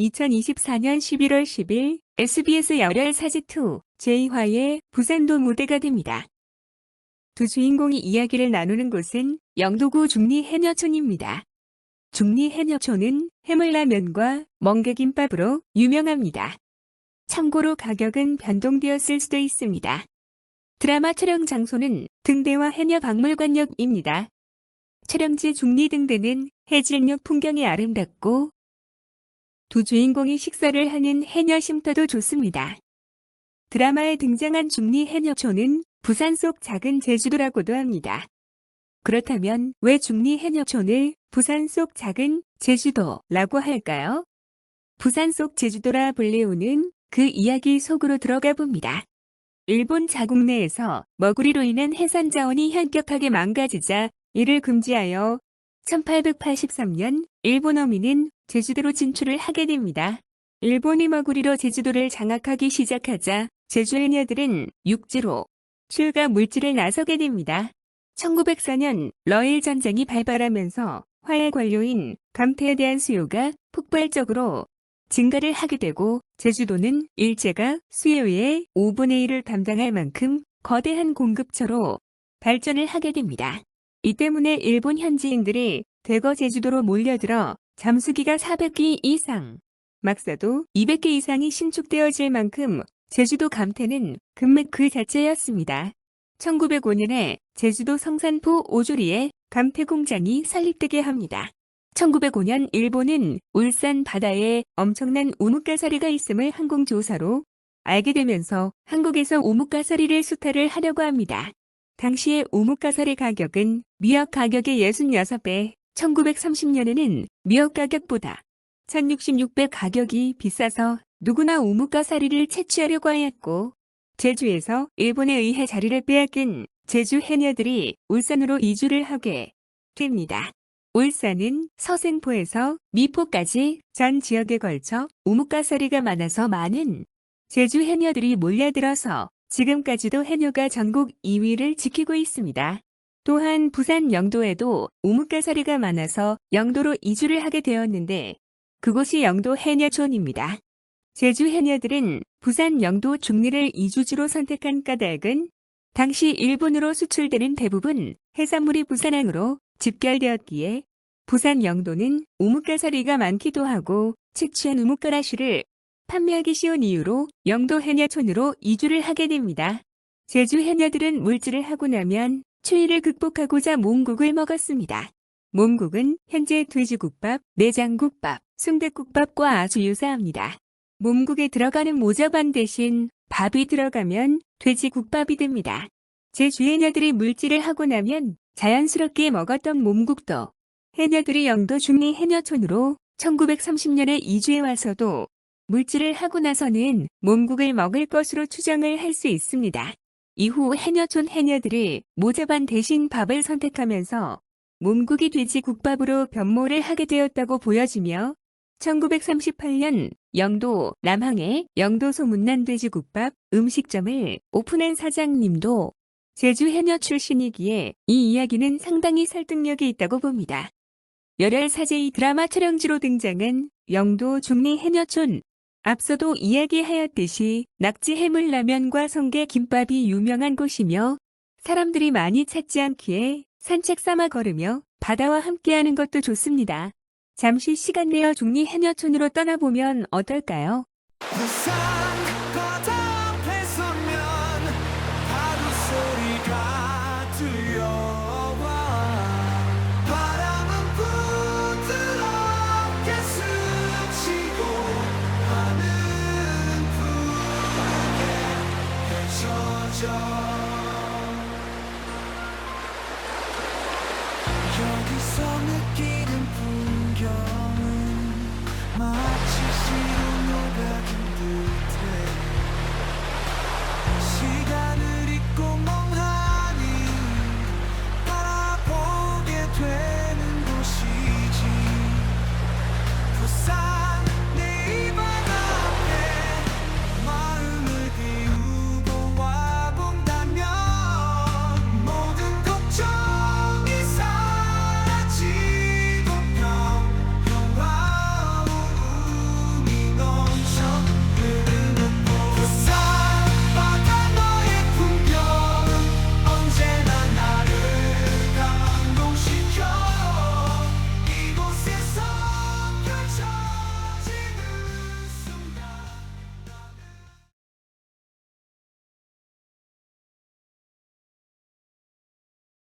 2024년 11월 10일 SBS 열혈 사지2 제2화의 부산도 무대가 됩니다. 두 주인공이 이야기를 나누는 곳은 영도구 중리 해녀촌입니다. 중리 해녀촌은 해물라면과 멍게김밥으로 유명합니다. 참고로 가격은 변동되었을 수도 있습니다. 드라마 촬영 장소는 등대와 해녀박물관역입니다. 촬영지 중리 등대는 해질녘 풍경이 아름답고 두 주인공이 식사를 하는 해녀 쉼터도 좋습니다. 드라마에 등장한 중리 해녀촌은 부산 속 작은 제주도라고도 합니다. 그렇다면 왜 중리 해녀촌을 부산 속 작은 제주도라고 할까요? 부산 속 제주도라 불리우는 그 이야기 속으로 들어가 봅니다. 일본 자국 내에서 머구리로 인한 해산 자원이 현격하게 망가지자 이를 금지하여 1883년 일본 어민은 제주도로 진출을 하게 됩니다. 일본이 머구리로 제주도를 장악하기 시작하자 제주 해녀들은 육지로 출가 물질을 나서게 됩니다. 1904년 러일 전쟁이 발발하면서 화해 관료인 감태에 대한 수요가 폭발적으로 증가를 하게 되고 제주도는 일제가 수요의 5분의 1을 담당할 만큼 거대한 공급처로 발전을 하게 됩니다. 이 때문에 일본 현지인들이 대거 제주도로 몰려들어 잠수기가 400기 이상, 막사도 200개 이상이 신축되어질 만큼 제주도 감태는 금맥 그 자체였습니다. 1905년에 제주도 성산포 오조리에 감태 공장이 설립되게 합니다. 1905년 일본은 울산 바다에 엄청난 우뭇가사리가 있음을 항공조사로 알게 되면서 한국에서 우뭇가사리를 수탈을 하려고 합니다. 당시의 우뭇가사리 가격은 미역 가격의 66배, 1930년에는 미역 가격보다 1666배 가격이 비싸서 누구나 우뭇가사리를 채취하려고 하였고 제주에서 일본에 의해 자리를 빼앗긴 제주 해녀들이 울산으로 이주를 하게 됩니다. 울산은 서생포에서 미포까지 전 지역에 걸쳐 우뭇가사리가 많아서 많은 제주 해녀들이 몰려들어서 지금까지도 해녀가 전국 2위를 지키고 있습니다. 또한 부산 영도에도 우뭇가사리가 많아서 영도로 이주를 하게 되었는데 그곳이 영도 해녀촌입니다. 제주 해녀들은 부산 영도 중리를 이주지로 선택한 까닭은 당시 일본으로 수출되는 대부분 해산물이 부산항으로 집결되었기에 부산 영도는 우뭇가사리가 많기도 하고 채취한 우뭇가라시를 판매하기 쉬운 이유로 영도 해녀촌으로 이주를 하게 됩니다. 제주 해녀들은 물질을 하고 나면 추위를 극복하고자 몽국을 먹었습니다. 몽국은 현재 돼지국밥, 내장국밥, 순대국밥과 아주 유사합니다. 몸국에 들어가는 모자반 대신 밥이 들어가면 돼지국밥이 됩니다. 제주 해녀들이 물질을 하고 나면 자연스럽게 먹었던 몸국도 해녀들이 영도 중리 해녀촌으로 1930년에 이주해 와서도 물질을 하고 나서는 몸국을 먹을 것으로 추정을 할 수 있습니다. 이후 해녀촌 해녀들이 모자반 대신 밥을 선택하면서 몸국이 돼지 국밥으로 변모를 하게 되었다고 보여지며 1938년 영도 남항에 영도 소문난 돼지국밥 음식점을 오픈한 사장님도 제주 해녀 출신이기에 이 이야기는 상당히 설득력이 있다고 봅니다. 열혈 사제의 드라마 촬영지로 등장한 영도 중리 해녀촌 앞서도 이야기하였듯이 낙지 해물라면과 성게 김밥이 유명한 곳이며 사람들이 많이 찾지 않기에 산책 삼아 걸으며 바다와 함께하는 것도 좋습니다. 잠시 시간 내어 중리 해녀촌으로 떠나보면 어떨까요? 저기서 느끼는 풍경은 마치 시로 녹아든 그